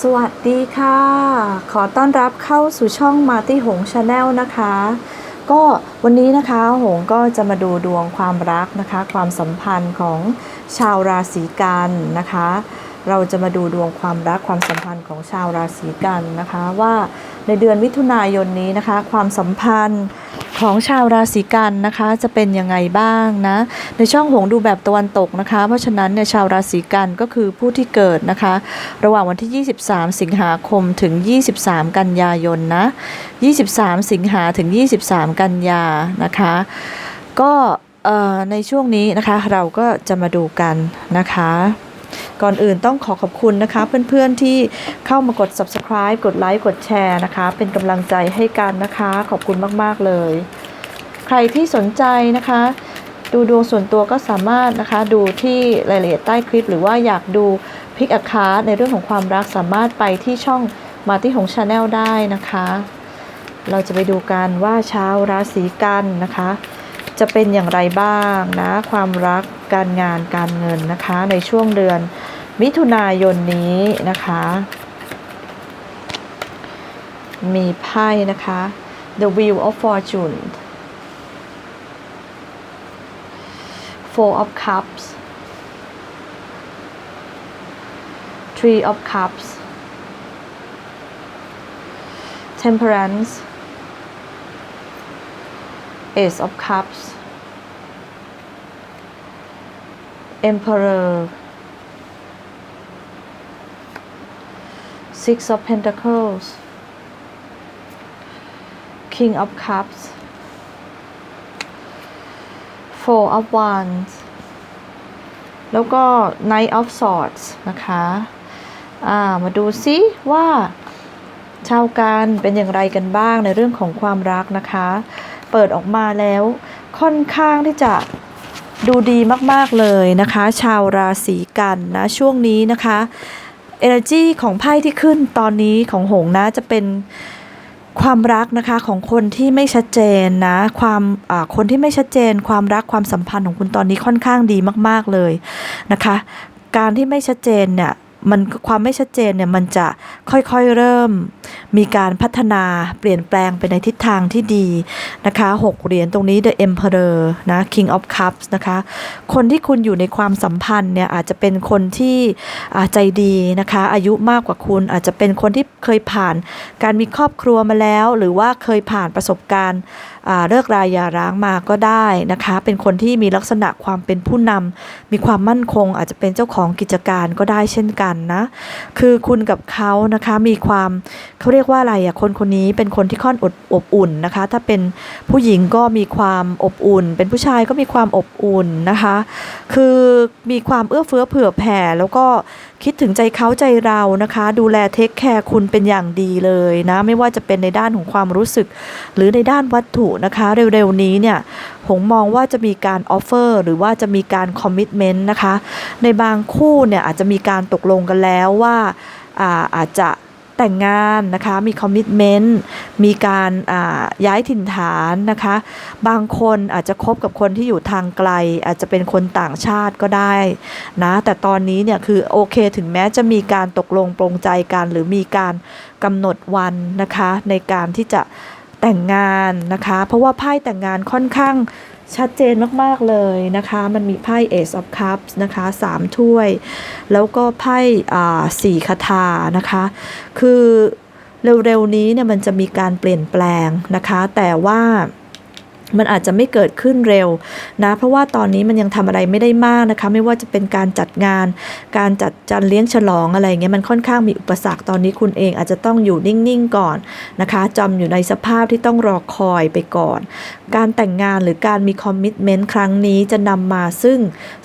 สวัสดีค่ะ ขอต้อนรับเข้าสู่ช่องมาตี้หงชาแนลนะคะ ก็วันนี้นะคะหงก็จะมาดูดวงความรักนะคะ ความสัมพันธ์ของชาวราศีกันนะคะ เราจะมาดูดวงความรักความสัมพันธ์ของชาวราศีกันนะคะว่าในเดือนมิถุนายนนี้นะคะ ความสัมพันธ์ของชาวราศีกันนะคะ จะเป็นยังไงบ้างนะในช่องหงดูแบบตะวันตกนะคะ เพราะฉะนั้นเนี่ยชาวราศีกันก็คือผู้ที่เกิดนะคะ ระหว่างวันที่ 23 สิงหาคมถึง 23 กันยายนนะ 23 สิงหาถึง 23 กันยานะคะ ก็เอ่อในช่วงนี้นะคะเราก็จะมาดูกันนะคะ ก่อนอื่นต้องขอขอบคุณนะคะ เพื่อนๆที่เข้ามากด subscribe กดไลค์กดแชร์นะคะ เป็นกำลังใจให้กันนะคะ ขอบคุณมากๆเลย ใครที่สนใจนะคะ ดูดวงส่วนตัวก็สามารถนะคะ ดูที่รายละเอียดใต้คลิป หรือว่าอยากดูพิกอาคาในเรื่องของความรักสามารถไปที่ช่องมาที่ของชาแนลได้นะคะ เราจะไปดูกันว่าชาวราศีกันนะคะ จะเป็นอย่างไรบ้างนะ ความรักการงานการเงินนะคะ ในช่วงเดือนมิถุนายนนี้นะคะมีไพ่นะคะ The Wheel of Fortune Four of Cups Three of Cups Temperance Ace of Cups Emperor Six of Pentacles King of Cups Four of Wands แล้วก็ Knight of Swords นะคะ อ่า มาดูซิว่าชาวการเป็นอย่างไรกันบ้างในเรื่องของความรักนะคะ เปิดออกมาแล้วค่อนข้างที่จะดูดีมากๆเลยนะคะ ชาวราศีกันนะ ช่วงนี้นะคะ energy ของไพ่ที่ขึ้นตอนนี้ของหงนะจะเป็นความรักนะคะของคนที่ไม่ชัดเจนนะความคนที่ไม่ชัดเจน ความรักความสัมพันธ์ของคุณตอนนี้ค่อนข้างดีมาก ๆเลยนะคะ การที่ไม่ชัดเจนเนี่ย มันความไม่ชัดเจนเนี่ยมันจะค่อยๆเริ่ม มีการพัฒนาเปลี่ยนแปลงไปในทิศทางที่ดีนะคะหกเหรียญตรงนี้ The Emperor นะ King of Cups นะคะ คนที่คุณอยู่ในความสัมพันธ์เนี่ยอาจจะเป็นคนที่ใจดีนะคะ อายุมากกว่าคุณอาจจะเป็นคนที่เคยผ่านการมีครอบครัวมาแล้ว หรือว่าเคยผ่านประสบการณ์เลิกรายหย่าร้างมาก็ได้นะคะ เป็นคนที่มีลักษณะความเป็นผู้นำมีความมั่นคง อาจจะเป็นเจ้าของกิจการก็ได้เช่นกันนะ คือคุณกับเขานะคะมีความเขาเรียกว่าอะไรอะคนคนนี้เป็นคนที่ค่อนอดอบอุ่นนะคะ ถ้าเป็นผู้หญิงก็มีความอบอุ่น เป็นผู้ชายก็มีความอบอุ่นนะคะ คือมีความเอื้อเฟื้อเผื่อแผ่แล้วก็คิดถึงใจเขาใจเรานะคะ ดูแลเทคแคร์คุณเป็นอย่างดีเลยนะ ไม่ว่าจะเป็นในด้านของความรู้สึก หรือในด้านวัตถุนะคะ เร็วๆนี้เนี่ยผมมองว่าจะมีการออฟเฟอร์หรือว่าจะมีการคอมมิชเมนต์นะคะ ในบางคู่เนี่ยอาจจะมีการตกลงกันแล้วว่าอาอาจจะ แต่งงานนะคะ มีคอมมิชเมนต์ มีการาย้ายถิ่นฐานนะคะ บางคนอาจจะคบกับคนที่อยู่ทางไกล อาจจะเป็นคนต่างชาติก็ได้นะ แต่ตอนนี้เนี่ยคือโอเคถึงแม้จะมีการตกลงปรงใจกัน หรือมีการกำหนดวันนะคะในการที่จะแต่งงานนะคะ เพราะว่าไพ่แต่งงานค่อนข้าง ชัดเจนมาก ๆ เลยนะคะ มันมีไพ่ Ace of Cups นะคะสามถ้วย แล้วก็ไพ่สี่คาถานะคะ คือเร็ว ๆ นี้เนี่ยมันจะมีการเปลี่ยนแปลงนะคะ แต่ว่า มันอาจจะไม่เกิดขึ้นเร็วนะเพราะว่าตอนนี้มันยังทำอะไรไม่ได้มากนะคะ ไม่ว่าจะเป็นการจัดงาน การจัดจันเลี้ยงฉลองอะไรเงี้ยมันค่อนข้างมีอุปสรรคตอนนี้คุณเองอาจจะต้องอยู่นิ่งๆก่อนนะคะจำอยู่ในสภาพที่ต้องรอคอยไปก่อน การแต่งงานหรือการมีคอมมิชเมนต์ครั้งนี้จะนำมาซึ่ง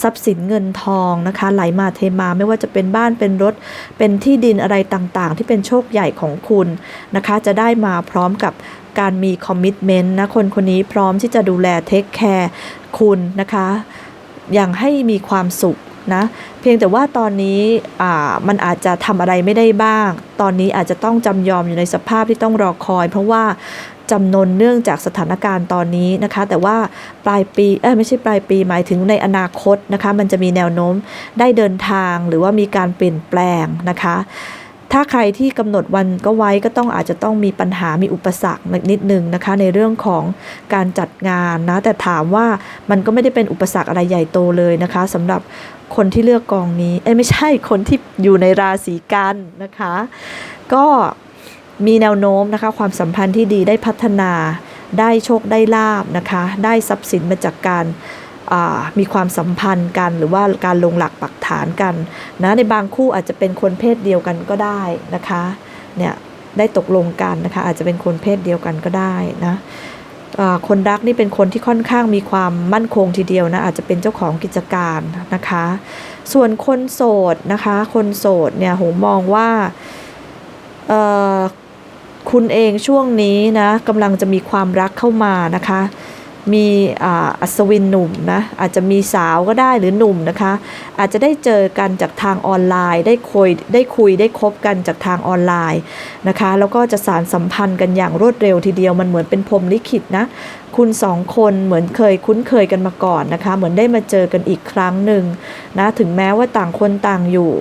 ทรัพย์สินเงินทองนะคะไหลมาเทมาไม่ว่าจะเป็นบ้านเป็นรถ เป็นที่ดินอะไรต่างๆ ที่เป็นโชคใหญ่ของคุณนะคะ จะได้มาพร้อมกับ การมีคอมมิชเมนต์นะคนคนนี้พร้อมที่จะดูแลเทคแคร์คุณนะคะ อย่างให้มีความสุขนะเพียงแต่ว่าตอนนี้มันอาจจะทำอะไรไม่ได้บ้าง ตอนนี้อาจจะต้องจำยอมอยู่ในสภาพที่ต้องรอคอย เพราะว่าจำนวนเนื่องจากสถานการณ์ตอนนี้นะคะ แต่ว่าปลายปีเอ้ไม่ใช่ปลายปีหมายถึงในอนาคตนะคะ มันจะมีแนวโน้มได้เดินทางหรือว่ามีการเปลี่ยนแปลงนะคะ ถ้าใครที่กำหนดวันก็ไว้ก็ต้องอาจจะต้องมีปัญหามีอุปสรรคนิดนึงนะคะ ในเรื่องของการจัดงานนะ แต่ถามว่ามันก็ไม่ได้เป็นอุปสรรคอะไรใหญ่โตเลยนะคะสำหรับคนที่เลือกกองนี้เอ้ยไม่ใช่คนที่อยู่ในราศีกันนะคะ ก็มีแนวโน้มนะคะ ความสัมพันธ์ที่ดีได้พัฒนาได้โชคได้ลาบนะคะ ได้ทรัพย์สินมาจากการ มีความสัมพันธ์กัน หรือว่าการลงหลักปักฐานกันนะในบางคู่อาจจะเป็นคนเพศเดียวกันก็ได้นะคะเนี่ยได้ตกลงกันนะคะอาจจะเป็นคนเพศเดียวกันก็ได้นะคนรักนี่เป็นคนที่ค่อนข้างมีความมั่นคงทีเดียวนะอาจจะเป็นเจ้าของกิจการนะคะ ส่วนคนโสดนะคะ คนโสดเนี่ยผมมองว่าคุณเองช่วงนี้นะกำลังจะมีความรักเข้ามานะคะ มีอัศวินหนุ่มนะอาจจะมีสาวก็ได้หรือหนุ่มนะคะ อาจจะได้เจอกันจากทางออนไลน์ ได้คุยได้คุยได้คบกันจากทางออนไลน์นะคะ แล้วก็จะสารสัมพันธ์กันอย่างรวดเร็วทีเดียวมันเหมือนเป็นพรมลิขิตนะคุณสองคนเหมือนเคยคุ้นเคยกันมาก่อนนะคะ เหมือนได้มาเจอกันอีกครั้งหนึ่งนะถึงแม้ว่าต่างคนต่างอยู่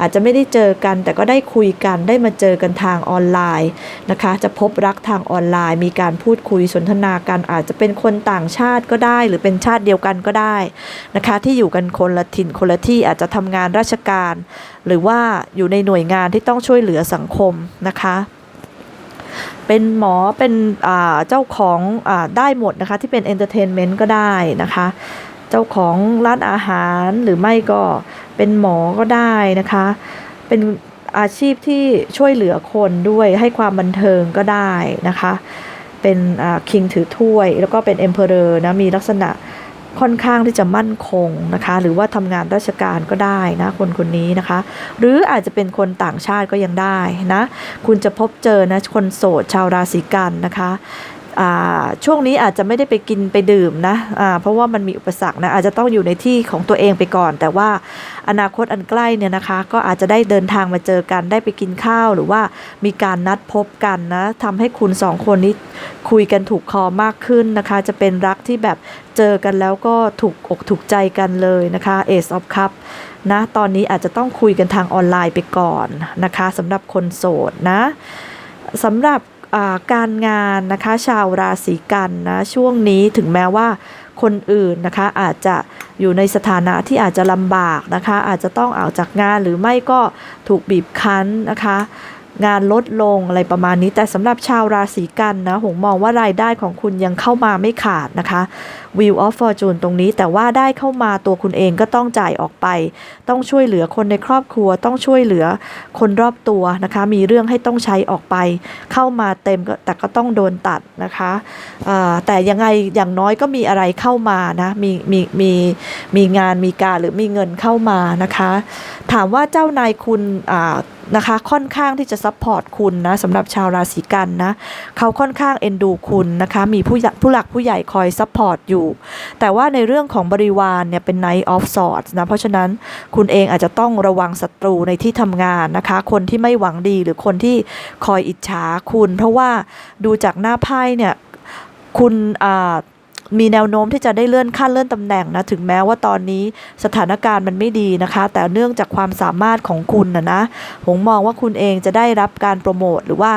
อาจจะไม่ได้เจอกันแต่ก็ได้คุยกันได้มาเจอกันทางออนไลน์นะคะ จะพบรักทางออนไลน์ มีการพูดคุยสนทนากันอาจจะเป็นคนต่างชาติก็ได้ หรือเป็นชาติเดียวกันก็ได้นะคะ ที่อยู่กันคนละถิ่นคนละที่อาจจะทำงานราชการ หรือว่าอยู่ในหน่วยงานที่ต้องช่วยเหลือสังคมนะคะ เป็นหมอเป็นเจ้าของอได้หมดนะคะที่เป็นเอนเตอร์เทนเมนต์ก็ได้นะคะ เจ้าของร้านอาหารหรือไม่ก็เป็นหมอก็ได้นะคะ เป็นอาชีพที่ช่วยเหลือคนด้วยให้ความบันเทิงก็ได้นะคะ เป็นคิงถือถ้วย แล้วก็เป็นเอ็มเพอเรอร์นะมีลักษณะ ค่อนข้างที่จะมั่นคงนะคะ หรือว่าทำงานราชการก็ได้นะคนคนนี้นะคะ หรืออาจจะเป็นคนต่างชาติก็ยังได้นะ คุณจะพบเจอนะคนโสดชาวราศีกันนะคะ ช่วงนี้อาจจะไม่ได้ไปกินไปดื่มนะเพราะว่ามันมีอุปสรรคนะอาจจะต้องอยู่ในที่ของตัวเองไปก่อน แต่ว่าอนาคตอันใกล้เนี่ยนะคะ ก็อาจจะได้เดินทางมาเจอกันได้ไปกินข้าวหรือว่ามีการนัดพบกันนะทำให้คุณสองคนนี้คุยกันถูกคอมากขึ้นนะคะ จะเป็นรักที่แบบเจอกันแล้วก็ถูกอกถูกใจกันเลยนะคะ Ace of Cup นะตอนนี้อาจจะต้องคุยกันทางออนไลน์ไปก่อนนะคะสำหรับคนโสดนะสำหรับ การงานนะคะชาวราศีกันนะช่วงนี้ถึงแม้ว่าคนอื่นนะคะอาจจะอยู่ในสถานะที่อาจจะลำบากนะคะอาจจะต้องออกจากงานหรือไม่ก็ถูกบีบคั้นนะคะงานลดลงอะไรประมาณนี้แต่สำหรับชาวราศีกันนะหงมองว่ารายได้ของคุณยังเข้ามาไม่ขาดนะคะ Wheel of Fortune ตรงนี้ แต่ว่าได้เข้ามาตัวคุณเองก็ต้องจ่ายออกไป ต้องช่วยเหลือคนในครอบครัว ต้องช่วยเหลือคนรอบตัวนะคะ มีเรื่องให้ต้องใช้ออกไป เข้ามาเต็มก็แต่ก็ต้องโดนตัดนะคะแต่ยังไงอย่างน้อยก็มีอะไรเข้ามานะมีมีมีมีงานมีการหรือมีเงินเข้ามานะคะ ถามว่าเจ้านายคุณนะคะค่อนข้างที่จะซัพพอร์ตคุณนะสำหรับชาวราศีกันนะเขาค่อนข้างเอ็นดูคุณนะคะมีผู้ผู้หลักผู้ใหญ่คอยซัพพอร์ตอยู่แต่ว่าในเรื่องของบริวารเนี่ยเป็น Knight of Swords นะ เพราะฉะนั้นคุณเองอาจจะต้องระวังศัตรูในที่ทำงานนะคะ คนที่ไม่หวังดีหรือคนที่คอยอิจฉาคุณ เพราะว่าดูจากหน้าไพ่เนี่ยคุณอ่า มีแนวโน้มที่จะได้เลื่อนขั้นเลื่อนตำแหน่งนะถึงแม้ว่าตอนนี้สถานการณ์มันไม่ดีนะคะ แต่เนื่องจากความสามารถของคุณนะนะผมมองว่าคุณเองจะได้รับการโปรโมทหรือว่า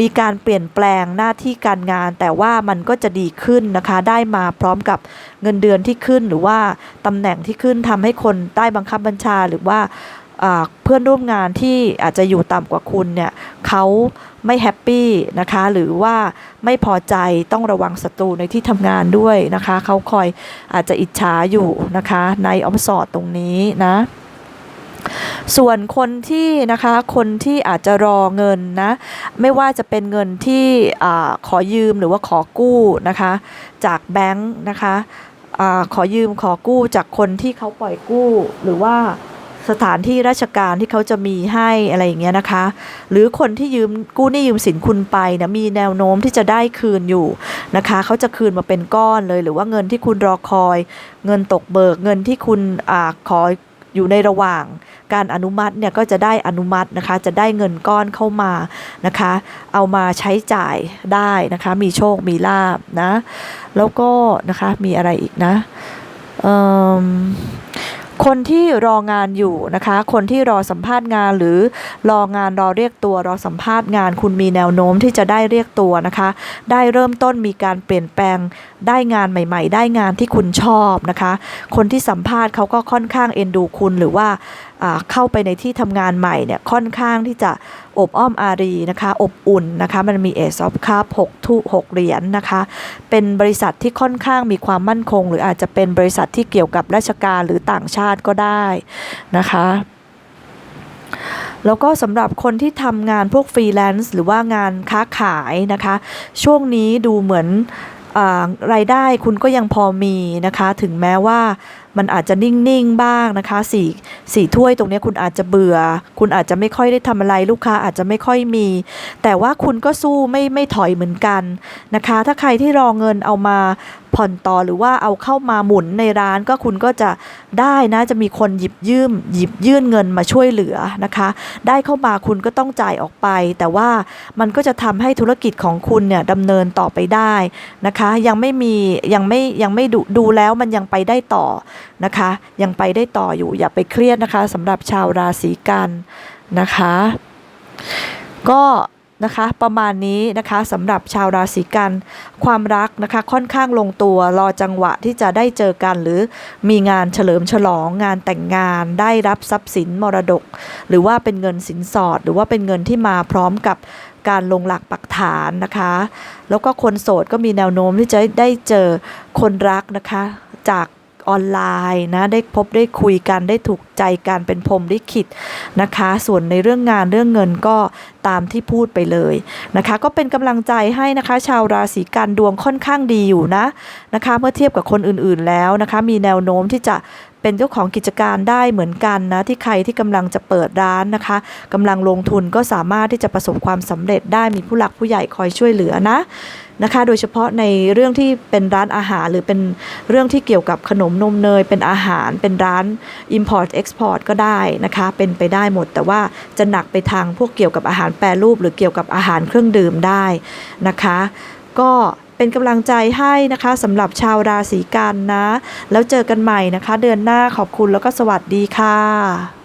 มีการเปลี่ยนแปลงหน้าที่การงาน แต่ว่ามันก็จะดีขึ้นนะคะ ได้มาพร้อมกับเงินเดือนที่ขึ้นหรือว่าตำแหน่งที่ขึ้นทำให้คนใต้บังคับบัญชาหรือว่าอ่า เพื่อนร่วมงานที่อาจจะอยู่ต่ำกว่าคุณเนี่ยเขาไม่แฮปปี้นะคะ หรือว่าไม่พอใจต้องระวังศัตรูในที่ทำงานด้วยนะคะ เขาคอยอาจจะอิจฉาอยู่นะคะ ในออมสอดตรงนี้นะส่วนคนที่นะคะคนที่อาจจะรอเงินนะไม่ว่าจะเป็นเงินที่อขอยืมหรือว่าขอกู้นะคะจากแบงค์นะคะอขอยืมขอกู้จากคนที่เขาปล่อยกู้หรือว่า สถานที่ราชการที่เขาจะมีให้อะไรอย่างเงี้ยนะคะ หรือคนที่ยืมกู้หนี้ยืมสินคุณไปนะมีแนวโน้มที่จะได้คืนอยู่นะคะเขาจะคืนมาเป็นก้อนเลย หรือว่าเงินที่คุณรอคอย เงินตกเบิกเงินที่คุณอาขออยู่ในระหว่างการอนุมัติเนี่ยก็จะได้อนุมัตินะคะ จะได้เงินก้อนเข้ามานะคะ เอามาใช้จ่ายได้นะคะ มีโชคมีลาบนะ แล้วก็นะคะมีอะไรอีกนะเอิ่ม คนที่รองานอยู่นะคะ คนที่รอสัมภาษณ์งานหรือรองานรอเรียกตัวรอสัมภาษณ์งาน คุณมีแนวโน้มที่จะได้เรียกตัวนะคะ ได้เริ่มต้นมีการเปลี่ยนแปลงได้งานใหม่ ๆ ได้งานที่คุณชอบนะคะ คนที่สัมภาษณ์เขาก็ค่อนข้างเอ็นดูคุณหรือว่า เข้าไปในที่ทำงานใหม่เนี่ยค่อนข้างที่จะอบอ้อมอารีนะคะอบอุ่นนะคะมันมีเอซอฟคัพ6ทุ6เหรียญนะคะเป็นบริษัทที่ค่อนข้างมีความมั่นคง หรืออาจจะเป็นบริษัทที่เกี่ยวกับราชการหรือต่างชาติก็ได้นะคะแล้วก็สำหรับคนที่ทำงานพวกฟรีแลนซ์หรือว่างานค้าขายนะคะ ช่วงนี้ดูเหมือนอรายได้คุณก็ยังพอมีนะคะ ถึงแม้ว่า มันอาจจะนิ่ง ๆ บ้างนะคะสี่สี่ถ้วยตรงนี้คุณอาจจะเบื่อ คุณอาจจะไม่ค่อยได้ทำอะไรลูกค้าอาจจะไม่ค่อยมี แต่ว่าคุณก็สู้ไม่ไม่ถอยเหมือนกันนะคะ ถ้าใครที่รอเงินเอามาผ่อนต่อหรือว่าเอาเข้ามาหมุนในร้านก็คุณก็จะได้นะจะมีคนหยิบยืม หยิบยื่นเงินมาช่วยเหลือนะคะ ได้เข้ามาคุณก็ต้องจ่ายออกไป แต่ว่ามันก็จะทำให้ธุรกิจของคุณเนี่ยดำเนินต่อไปได้นะคะ ยังไม่มียังไม่ยังไม่ดูดูแล้วมันยังไปได้ต่อนะคะ ยังไปได้ต่ออยู่อย่าไปเครียดนะคะสำหรับชาวราศีกันนะคะ ก็นะคะประมาณนี้นะคะสำหรับชาวราศีกัน ความรักนะคะค่อนข้างลงตัวรอจังหวะที่จะได้เจอกัน หรือมีงานเฉลิมฉลองงานแต่งงานได้รับทรัพย์สินมรดก หรือว่าเป็นเงินสินสอด หรือว่าเป็นเงินที่มาพร้อมกับการลงหลักปักฐานนะคะ แล้วก็คนโสดก็มีแนวโน้มที่จะได้เจอคนรักนะคะจาก ออนไลน์นะได้พบได้คุยกันได้ถูกใจกันเป็นพรมลิขิตนะคะ ส่วนในเรื่องงานเรื่องเงินก็ตามที่พูดไปเลยนะคะ ก็เป็นกำลังใจให้นะคะ ชาวราศีกันดวงค่อนข้างดีอยู่นะนะคะ เมื่อเทียบกับคนอื่นๆแล้วนะคะ มีแนวโน้มที่จะ เป็นเจ้าของกิจการได้เหมือนกันนะที่ใครที่กำลังจะเปิดร้านนะคะกำลังลงทุนก็สามารถที่จะประสบความสำเร็จได้มีผู้หลักผู้ใหญ่คอยช่วยเหลือนะนะคะ โดยเฉพาะในเรื่องที่เป็นร้านอาหาร หรือเป็นเรื่องที่เกี่ยวกับขนมนมเนย เป็นอาหาร เป็นร้าน Import Export ก็ได้นะคะ เป็นไปได้หมด แต่ว่าจะหนักไปทางพวกเกี่ยวกับอาหารแปรรูป หรือเกี่ยวกับอาหารเครื่องดื่มได้นะคะ ก็ เป็นกำลังใจให้นะคะสำหรับชาวราศีกันนะ แล้วเจอกันใหม่นะคะ เดือนหน้าขอบคุณแล้วก็สวัสดีค่ะ